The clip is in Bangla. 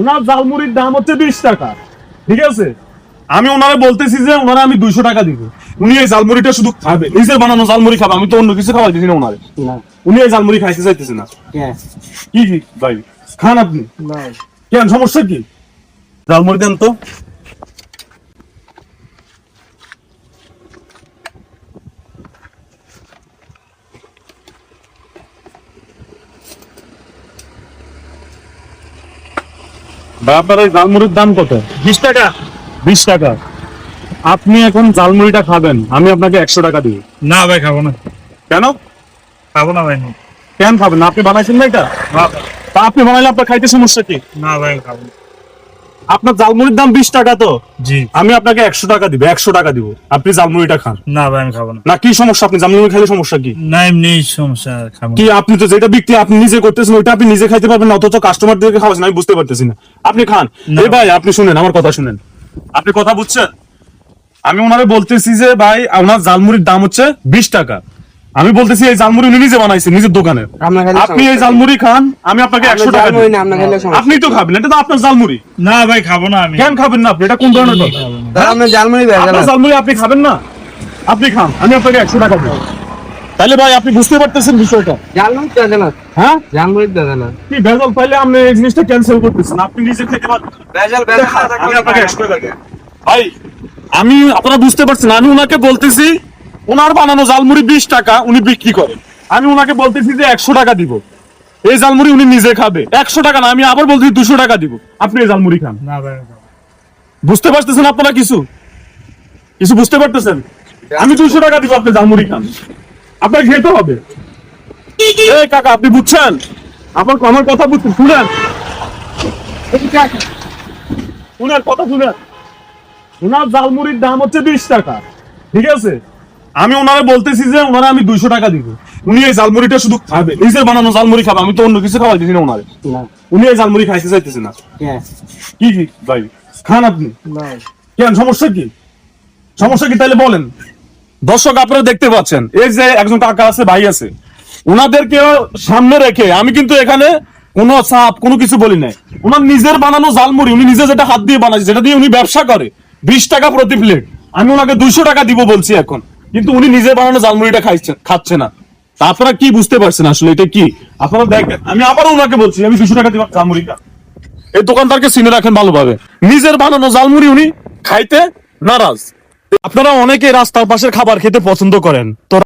ওনার জালমুড়ির দাম হচ্ছে বিশ টাকা। ঠিক আছে? আমি ওনারে বলতেছি যে ওনারে আমি দুইশো টাকা দিব। উনি এই জালমুড়িটা শুধু খাবে। নিজের বানানো জালমুড়ি খাবে। আমি তো অন্য কিছু খাবার দিছি না ওনারে। না। উনি এই জালমুড়ি খাইতে চাইতেছে না। কি? কি ভাই খান আপনি। কেন সমস্যা কি? জালমুড়ি দেন তো। ভাই, আপনার দাম কত? বিশ টাকা। বিশ টাকা। আপনি এখন জালমুড়িটা খাবেন আমি আপনাকে একশো টাকা দিই। না ভাই খাব না। কেন? খাব না ভাই কেন খাবেন? আপনি বানাইছেন না এটা? আপনি বানাইলে আপনার খাইতে সমস্যা কি? না ভাই খাব না। আপনার জালমুড়ির দাম বিশ টাকা তো? জি। আমি আপনাকে একশো টাকা দিব একশো টাকা দিব। আপনি জালমুড়িটা খান। না ভাই আমি খাব না। না কি সমস্যা? আপনি জালমুড়ি খাইলে সমস্যা কি? না এমনি সমস্যা খাব কি আপনি তো যেটা বিক্রি আপনি নিজে করতেছেন ওইটা আপনি নিজে খাইতে পারবেন না অথচ কাস্টমারদেরকে খাওয়াচ্ছেন আমি বুঝতে পারতেছি না। আপনি খান। এই ভাই আপনি শুনেন আমার কথা শুনেন। আপনি কথা বুঝছেন? আমি ওনারে বলতেছি যে ভাই ওনার জালমুড়ির দাম হচ্ছে বিশ টাকা। আমি বলতেছি এই জালমুড়ি উনি নিজে বানাইছেন নিজের দোকানে। আপনি এই জালমুড়ি খান আমি আপনাকে একশো টাকা দিই। আপনি তো খাবেন এটা তো আপনার জালমুড়ি না ভাই খাব না আমি। কেন খাবেন না আপনি? এটা কোন ধরনের কথা জালমুড়ি। জালমুড়ি আপনি খাবেন না? আপনি খান আমি আপনাকে একশো টাকা দেবো। তাহলে ভাই আপনি বুঝতে পারতেছেন বিষয়টা? জালমুড়ি হ্যাঁ? জালমুড়ি ভেজাল কি ভেজাল পাইলে আপনি এই জিনিসটা ক্যান্সেল করতেছেন। আপনি নিজে খেতে পারবেন ভেজাল ভেজাল আমি আপনাকে একশো টাকা ভাই আমি আপনারা বুঝতে পারছেন আমি ওনাকে বলতেছি ওনার বানানো জালমুড়ি বিশ টাকা উনি বিক্রি করে আমি ওনাকে বলতেছি যে একশো টাকা দিব। এই জালমুড়ি উনি নিজে খাবে। একশো টাকা না আমি আবার বলতেছি দুশো টাকা দিব। আপনি এই জালমুড়ি খান। বুঝতে পারতেছেন আপনারা কিছু? কিছু বুঝতে পারতেছেন? আমি দুশো টাকা দিব আপনি জালমুড়ি খান। আপনাকে খেতে হবে। এই কাকা আপনি বুঝছেন? আপনার আমার কথা বুঝছেন শুনেন। শুনেন কথা শুনেন। ওনার জালমুড়ির দাম হচ্ছে বিশ টাকা। ঠিক আছে? আমি ওনারে বলতেছি যে ওনারে আমি দুইশো টাকা দিব। উনি এই জালমুড়িটা শুধু খাবে। নিজের বানানো জালমুড়ি খাবে আমি তো অন্য কিছু খাওয়াই দিছি না ওনারে। উনি এই জালমুড়ি খাইতে চাইতেছে না। কি? কি ভাই খান আপনি। কেন সমস্যা কি? সমস্যা কি তাহলে বলেন। দর্শক আপনারা দেখতে পাচ্ছেন এই যে একজন কাকা আছে ভাই আছে ওনাদেরকে সামনে রেখে আমি কিন্তু এখানে কোনো চাপ কোনো কিছু বলি নাই। ওনার নিজের বানানো জালমুড়ি উনি নিজে যেটা হাত দিয়ে বানাচ্ছে যেটা দিয়ে উনি ব্যবসা করে বিশ টাকা প্রতি প্লেট আমি ওনাকে দুইশো টাকা দিব বলছি এখন। কিন্তু উনি নিজে বানানো জালমুড়িটা খাইছে, খাচ্ছে না। আপনারা কি বুঝতে পারছেন আসলে? এটা কি? আপনারা দেখেন আমি আবারও ওনাকে বলছি, আমি দুশো টাকা দিবা জালমুড়িটা এই দোকানদারকে চিনে রাখেন ভালোভাবে। নিজের বানানো জালমুড়ি উনি খাইতে নারাজ। আপনারা অনেকে রাস্তার পাশের খাবার খেতে পছন্দ করেন। তো